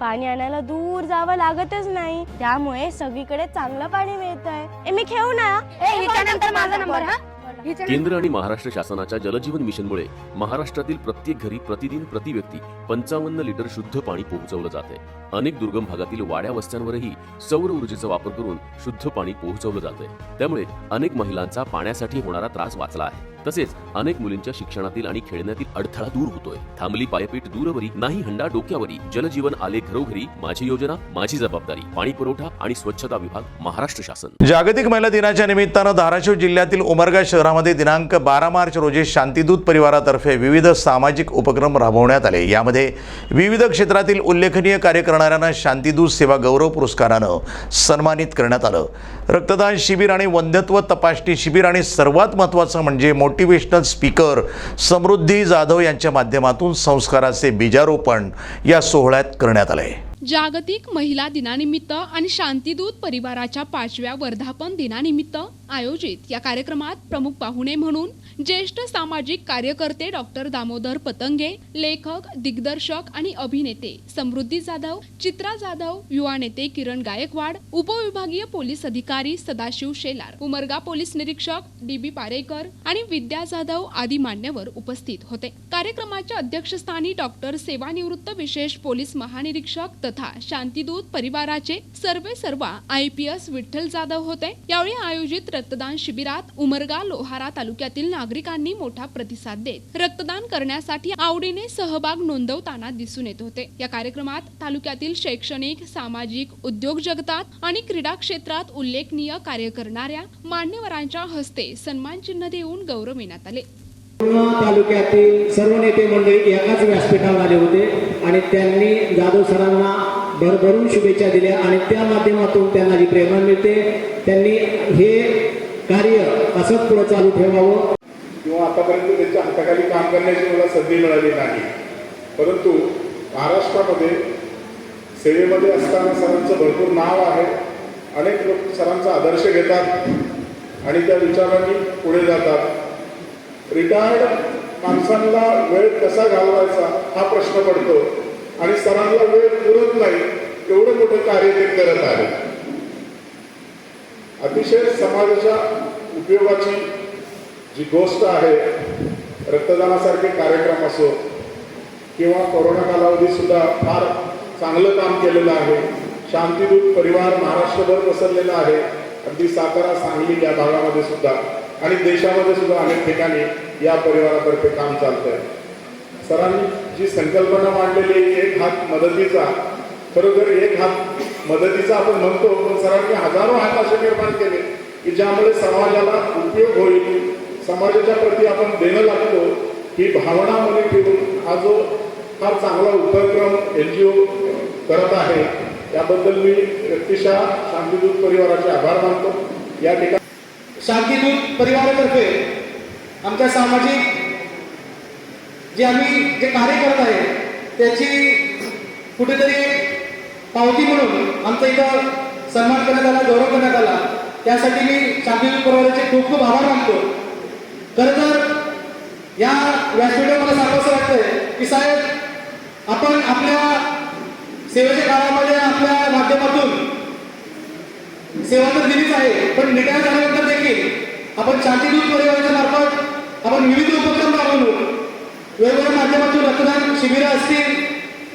पाणी आणायला दूर जावं लागतच नाही. त्यामुळे सगळीकडे चांगलं पाणी मिळत आहे मी खेळू ना? ए हिच्यानंतर माझा नंबर हा? हिच्या केंद्र आणि महाराष्ट्र शासनाच्या जलजीवन मिशनमुळे महाराष्ट्रातील प्रत्येक घरी प्रतिदिन प्रति व्यक्ती पंचावन्न लिटर शुद्ध पाणी पोहोचवलं जाते अनेक दुर्गम भागातील वाड्या वस्त्यांवरही सौर ऊर्जेचा वापर करून शुद्ध पाणी पोहोचवलं जाते त्यामुळे अनेक महिलांचा पाण्यासाठी होणारा त्रास वाचला आहे. तसेच अनेक मुलींच्या शिक्षणातील आणि खेळण्यातील अडथळा दूर होतोय. थांबली पायपीट दूरवरी नाही हंडा डोक्यावरी. जलजीवन आले घरोघरी. माझी योजना माझी जबाबदारी. पाणी पुरवठा आणि स्वच्छता विभाग महाराष्ट्र शासन. जागतिक महिला दिनाच्या निमित्तानं धाराशिव जिल्ह्यातील उमरगा शहरामध्ये दिनांक बारा मार्च रोजी शांतीदूत परिवारातर्फे विविध सामाजिक उपक्रम राबवण्यात आले. यामध्ये विविध क्षेत्रातील उल्लेखनीय कार्यक्रम करणाऱ्यांना शांतीदूत सेवा गौरव पुरस्कारानं सन्मानित करण्यात आलं. रक्तदान शिबिर आणि वंध्यत्व तपासणी शिबिर आणि सर्वात महत्त्वाचं म्हणजे मोटिवेशनल स्पीकर समृद्धी जाधव यांच्या माध्यमातून संस्काराचे बीजारोपण या सोहळ्यात करण्यात आले जागतिक महिला दिनानिमित्त आणि शांतीदूत परिवाराच्या पाचव्या वर्धापन दिनानिमित्त आयोजित. या कार्यक्रमात प्रमुख पाहुणे म्हणून ज्येष्ठ सामाजिक कार्यकर्ते डॉक्टर दामोदर पतंगे लेखक दिग्दर्शक आणि अभिनेते समृद्धी जाधव चित्रा जाधव युवा नेते किरण गायकवाड उपविभागीय पोलीस अधिकारी सदाशिव शेलार उमरगा पोलीस निरीक्षक डी बी पारेकर आणि विद्या जाधव आदी मान्यवर उपस्थित होते. कार्यक्रमाच्या अध्यक्षस्थानी डॉक्टर सेवानिवृत्त विशेष पोलीस महानिरीक्षक तथा शांतीदूत परिवाराचे सर्वे सर्वा I P S Vitthal Jadhav होते. यावेळी आयोजित रक्तदान शिबिरात उमरगा लोहारा तालुक्यातील नागरिकांनी मोठा प्रतिसाद देत रक्तदान करण्यासाठी आवडीने सहभाग नोंदवताना दिसून येत होते. या कार्यक्रमात तालुक्यातील शैक्षणिक सामाजिक उद्योग जगतात आणि क्रीडा क्षेत्रात उल्लेखनीय कार्य करणाऱ्या मान्यवरांच्या हस्ते सन्मान चिन्ह देऊन गौरविण्यात आले. तालुक्यातील सर्व नेते मंडळी एकाच व्यासपीठावर आले होते. आणि त्यांनी जाधव सरांना भरभरून शुभेच्छा दिल्या आणि त्या माध्यमातून त्यांना जी प्रेरणा मिळते. त्यांनी हे कार्य असंच पुढे चालू ठेवावं. किंवा आतापर्यंत त्यांच्या हाताखाली काम करण्याची मला संधी मिळाली नाही. परंतु महाराष्ट्रामध्ये सेवेमध्ये असताना सरांचं भरपूर नाव आहे. अनेक लोक सरांचा आदर्श घेतात आणि त्या विचारांनी पुढे जातात. रिटायर्ड माणसांना वेळ कसा घालवायचा हा प्रश्न पडतो. आणि सरांना वेळ पुरत नाही एवढं मोठं कार्य ते करत आहे. अतिशय समाजाच्या उपयोगाची जी गोष्ट आहे रक्तदानासारखे कार्यक्रम असो किंवा कोरोना कालावधी सुद्धा फार चांगलं काम केलेलं आहे. शांतीदूत परिवार महाराष्ट्रभर पसरलेला आहे. अगदी सातारा सांगली या भागामध्ये सुद्धा. आणि देशामध्ये सुद्धा अनेक ठिकाणी या परिवारातर्फे काम चालतंय. सरांनी जी संकल्पना मांडलेली एक हात मदतीचा खरोखर एक हात मदतीचा आपण म्हणतो पण सरांनी हजारो हात असे निर्माण केले की ज्यामुळे समाजाला उपयोग होईल. समाजाच्या प्रती आपण देणं लागतो. ही भावना मध्ये ठेवून हा जो फार चांगला उपक्रम एन जी ओ करत आहे त्याबद्दल मी व्यक्तिशः शांतिदूत परिवाराचे आभार मानतो. या ठिकाणी शांतिदूत परिवारातर्फे आमच्या सामाजिक जे आम्ही जे कार्य करत आहे त्याची कुठेतरी पावती म्हणून आमचा इथं सन्मान करण्यात आला गौरव करण्यात आला. त्यासाठी मी शांतीदूत परिवाराचे खूप खूप आभार मानतो. खरं तर या व्यासपीठावर मला सांगावंसं वाटतंय की साहेब आपण आपल्या सेवेच्या काळामध्ये आपल्या माध्यमातून सेवा तर दिलीच आहे पण रिटायर झाल्यानंतर देखील आपण शांतिदूत परिवाराच्या मार्फत आपण विविध उपक्रम राबवलो वेगवेगळ्या माध्यमातून रक्तदान शिबिरं असतील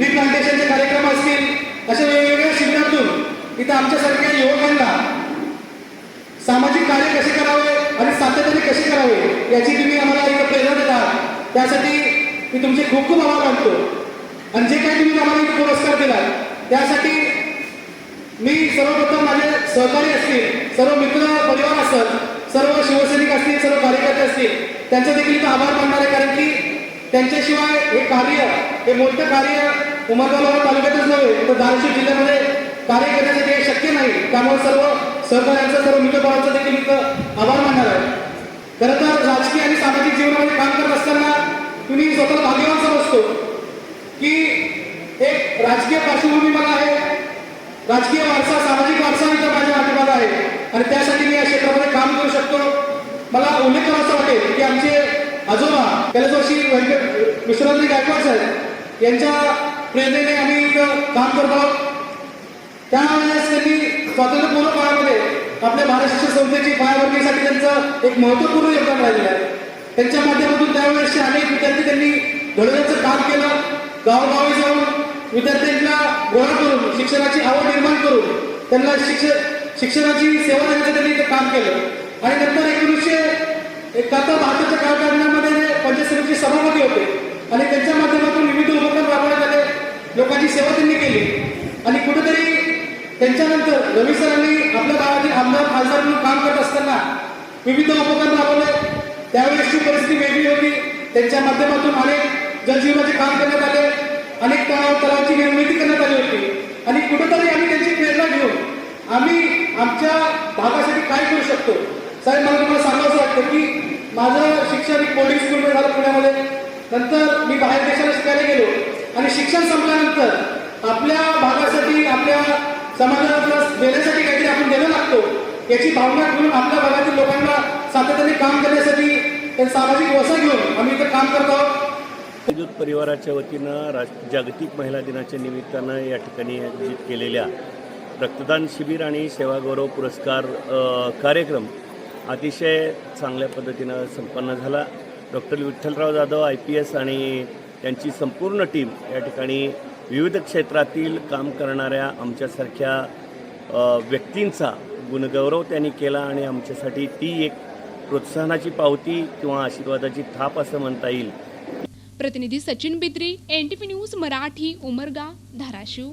रिप्लांटेशनचे प्लांटेशनचे कार्यक्रम असतील अशा वेगवेगळ्या शिबिरातून इथं आमच्यासारख्या युवकांना सामाजिक कार्य कसे करावे आणि सातत्याने कसे करावे याची तुम्ही आम्हाला इथं प्रेरणा देता. त्यासाठी मी तुमचे खूप खूप आभार मानतो. आणि जे काही तुम्ही आम्हाला पुरस्कार दिला त्यासाठी मी सर्वप्रथम माझे सहकारी असतील सर्व मित्र परिवार असतात सर्व शिवसैनिक असतील सर्व कार्यकर्ते असतील त्यांचा देखील इथं आभार मानणार आहे कारण की त्यांच्याशिवाय हे कार्य हे मोठं कार्य उमरगाव तालुक्यातच नव्हे तर धाराशिव जिल्ह्यामध्ये कार्य करण्यासाठी हे शक्य नाही. त्यामुळे सर्व सहकार्यांचं सर्व मित्रभावांचं देखील इथं आभार मानणार आहे. खरं तर राजकीय आणि सामाजिक जीवनामध्ये काम करत असताना तुम्ही स्वतः भाग्यवान समजतो की एक राजकीय पार्श्वभूमी मला आहे. राजकीय वारसा सामाजिक वारसा इथं माझ्या पाठीमागं आहे. आणि त्यासाठी मी या क्षेत्रामध्ये काम करू शकतो. मला उल्लेख करावा वाटेल की आमचे आजोबा कैलासवासी व्यंकट विश्वनाथजी गायकवाड साहेब यांच्या प्रेरणेने आम्ही इथं काम करत आहोत. त्यावेळेस त्यांनी स्वातंत्र्यपूर्व काळामध्ये आपल्या महाराष्ट्र संस्थेची पायाभरणीसाठी त्यांचं एक महत्त्वपूर्ण योगदान राहिलेलं आहे. त्यांच्या माध्यमातून त्यावेळेसचे अनेक विद्यार्थी त्यांनी घडवण्याचं काम केलं. गावोगावी जाऊन विद्यार्थ्यांना गोळा करून शिक्षणाची आवड निर्माण करून त्यांना शिक्षण शिक्षणाची सेवा देण्याचं त्यांनी इथं काम केलं. आणि नंतर एकोणीसशे एकाहत्तर बहात्तरच्या कालखंडामध्ये पंचायत समितीचे सभापती होते. आणि त्यांच्या माध्यमातून विविध उपक्रम राबवण्यात आले. लोकांची सेवा त्यांनी केली. आणि कुठेतरी त्यांच्यानंतर रवी सरांनी आपल्या गावातील आमदार खासदार म्हणून काम करत असताना विविध उपक्रम राबवले. त्यावेळेसची परिस्थिती वेगळी होती. त्यांच्या माध्यमातून अनेक जनजीवनाचे काम करण्यात आले. अनेक तलाव तलावाची निर्मिती करण्यात आली होती. आणि कुठेतरी आम्ही त्यांची प्रेरणा घेऊन आम्ही आमच्या भागासाठी काय करू शकतो? साहेब मला तुम्हाला सांगावं वाटतं की माझं शिक्षण बोर्डिंग स्कूलमध्ये झालं पुण्यामध्ये. नंतर मी बाहेर देशाला शिकायला गेलो. आणि शिक्षण संपल्यानंतर आपल्या भागासाठी आपल्या समाजाला देण्यासाठी काहीतरी आपण देणं लागतो याची भावना घेऊन आपल्या भागातील लोकांना सातत्याने काम करण्यासाठी सामाजिक वसा घेऊन आम्ही इथं काम करत आहोत विद्युत परिवाराच्या वतीनं राज जागतिक महिला दिनाच्या निमित्तानं या ठिकाणी आयोजित केलेल्या रक्तदान शिबिर आणि सेवागौरव पुरस्कार कार्यक्रम अतिशय चांगल्या पद्धतीनं संपन्न झाला. Doctor Vitthalrao Jadhav I P S आणि त्यांची संपूर्ण टीम या ठिकाणी विविध क्षेत्रातील काम करणाऱ्या आमच्यासारख्या व्यक्तींचा गुणगौरव त्यांनी केला आणि आमच्यासाठी ती एक प्रोत्साहनाची पावती किंवा आशीर्वादाची थाप असं म्हणता येईल प्रतिनिधी Sachin Bidri N T news Marathi Umarga Dharashiv.